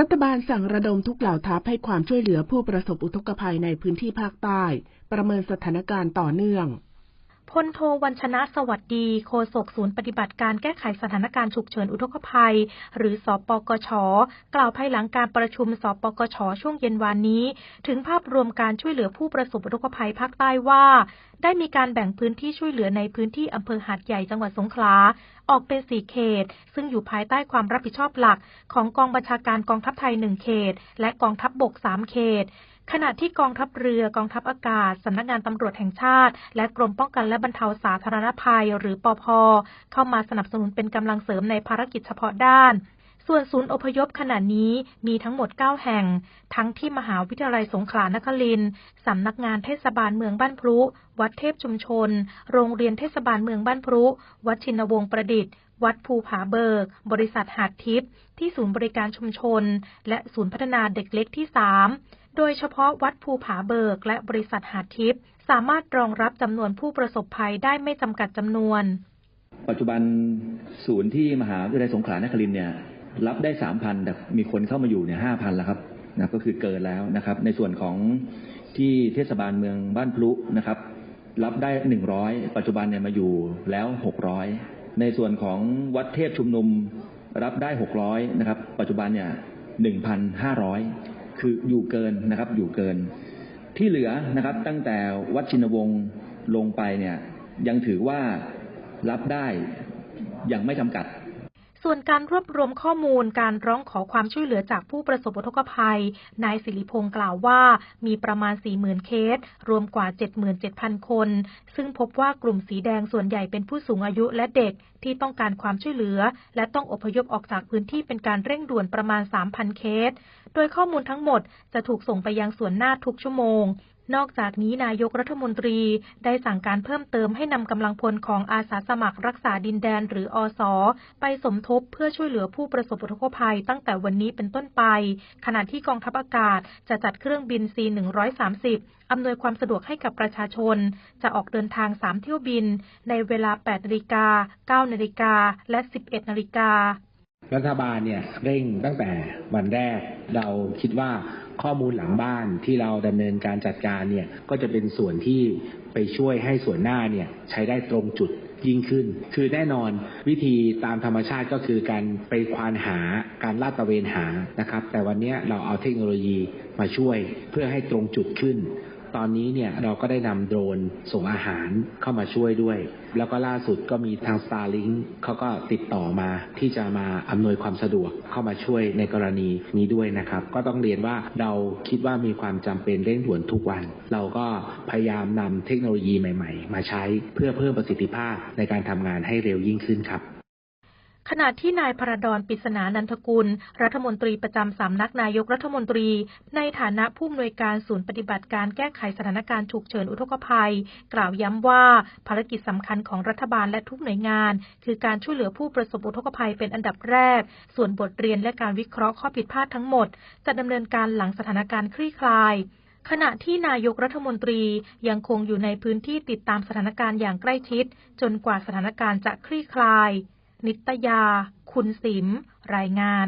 รัฐบาลสั่งระดมทุกเหล่าทัพให้ความช่วยเหลือผู้ประสบอุทกภัยในพื้นที่ภาคใต้ ประเมินสถานการณ์ต่อเนื่อง พลโทวัญชนะสวัสดี โฆษกศูนย์ปฏิบัติการแก้ไขสถานการณ์ฉุกเฉินอุทกภัย หรือสอปกช กล่าวภายหลังการประชุมสอปกช ช่วงเย็นวานนี้ ถึงภาพรวมการช่วยเหลือผู้ประสบอุทกภัยภาคใต้ว่า ได้มีการแบ่งพื้นที่ช่วยเหลือในพื้นที่อำเภอหาดใหญ่จังหวัดสงขลา ออกเป็นสี่เขต ซึ่งอยู่ภายใต้ความรับผิดชอบหลัก ของกองบัญชาการกองทัพไทยหนึ่งเขต และกองทัพบบกสามเขต ขณะที่กองทัพเรือกองทัพอากาศสำนักงานตำรวจแห่งชาติ และกรมป้องกันและบรรเทาสาธารณภัย หรือปอพเข้ามาสนับสนุนเป็นกำลังเสริมในภารกิจเฉพาะด้านส่วนศูนย์อพยพขณะนี้มีทั้งหมด 9 แห่ง ทั้งที่มหาวิทยาลัยสงขลานครินทร์สำนักงานเทศบาลเมืองบ้านพรุวัดเทพชุมชน โรงเรียนเทศบาลเมืองบ้านพรุวัดชินวงศ์ประดิษฐ์ วัดภูผาเบิก บริษัทหาดทิพย์ที่ศูนย์บริการชุมชน และศูนย์พัฒนาเด็กเล็กที่ 3 โดยเฉพาะวัดภูผาเบิกและบริษัทหาทิพย์สามารถรองรับจำนวนผู้ประสบภัยได้ไม่จำกัดจำนวน ปัจจุบันศูนย์ที่มหาวิทยาลัยสงขลานครินเนี่ยรับได้สามพันแต่มีคนเข้ามาอยู่เนี่ยห้าพันแล้วครับนะก็คือเกินแล้วนะครับ ในส่วนของที่เทศบาลเมืองบ้านพลุนะครับ รับได้หนึ่งร้อยปัจจุบันเนี่ยมาอยู่แล้วหกร้อยในส่วนของวัดเทพชุมนุมรับได้หกร้อยนะครับ ปัจจุบันเนี่ยหนึ่งพันห้าร้อย คืออยู่เกินนะครับ อยู่เกิน ที่เหลือนะครับ ตั้งแต่วัดชินวงศ์ลงไปเนี่ย ยังถือว่ารับได้อย่างไม่จำกัด ส่วนการรวบรวมข้อมูลการร้องขอความช่วยเหลือจากผู้ประสบอุทกภัย นายสิริพงศ์กล่าวว่า มีประมาณ 40,000 เคส รวมกว่า 77,000 คน ซึ่งพบว่ากลุ่มสีแดงส่วนใหญ่เป็นผู้สูงอายุและเด็กที่ต้องการความช่วยเหลือ และต้องอพยพออกจากพื้นที่เป็นการเร่งด่วนประมาณ 3,000 เคส โดยข้อมูลทั้งหมดจะถูกส่งไปยังส่วนหน้าทุกชั่วโมง นอกจากนี้นายกรัฐมนตรีได้สั่งการเพิ่มเติมให้นำกำลังพลของอาสาสมัครรักษาดินแดนหรืออสอไปสมทบเพื่อช่วยเหลือผู้ประสบอุทกภัยตั้งแต่วันนี้เป็นต้นไป ขณะที่กองทัพอากาศจะจัดเครื่องบิน C130 อำนวยความสะดวกให้กับประชาชน จะออกเดินทาง 3 เที่ยวบิน ในเวลา 8นาฬิกา9นาฬิกาและ 11นาฬิกา รัฐบาลเนี่ยเร่งตั้งแต่วันแรกเราคิดว่าข้อมูลหลังบ้านที่เราดำเนินการจัดการเนี่ยก็จะเป็นส่วนที่ไปช่วยให้ส่วนหน้าเนี่ยใช้ได้ตรงจุดยิ่งขึ้น คือแน่นอนวิธีตามธรรมชาติก็คือการไปควานหาการลาดตระเวนหานะครับ แต่วันนี้เราเอาเทคโนโลยีมาช่วยเพื่อให้ตรงจุดขึ้น ตอนนี้เนี่ยเราก็ได้นำโดรนส่งอาหารเข้ามาช่วยด้วย แล้วก็ล่าสุดก็มีทาง Starlink เขาก็ติดต่อมาที่จะมาอำนวยความสะดวกเข้ามาช่วยในกรณีนี้ด้วยนะครับ ก็ต้องเรียนว่าเราคิดว่ามีความจำเป็นเร่งด่วนทุกวัน เราก็พยายามนำเทคโนโลยีใหม่ ๆ มาใช้เพื่อเพิ่มประสิทธิภาพในการทำงานให้เร็วยิ่งขึ้นครับ ขณะที่นายพระดอนปิศนานันทกุล รัฐมนตรีประจำสำนักนายกรัฐมนตรี ในฐานะผู้อำนวยการศูนย์ปฏิบัติการแก้ไขสถานการณ์ฉุกเฉินอุทกภัย กล่าวย้ำว่าภารกิจสำคัญของรัฐบาลและทุกหน่วยงาน คือการช่วยเหลือผู้ประสบอุทกภัยเป็นอันดับแรก ส่วนบทเรียนและการวิเคราะห์ข้อผิดพลาดทั้งหมด จะดำเนินการหลังสถานการณ์คลี่คลายขณะที่นายกรัฐมนตรียังคงอยู่ในพื้นที่ติดตามสถานการณ์อย่างใกล้ชิด จนกว่าสถานการณ์จะคลี่คลาย นิตยา คุณสิม รายงาน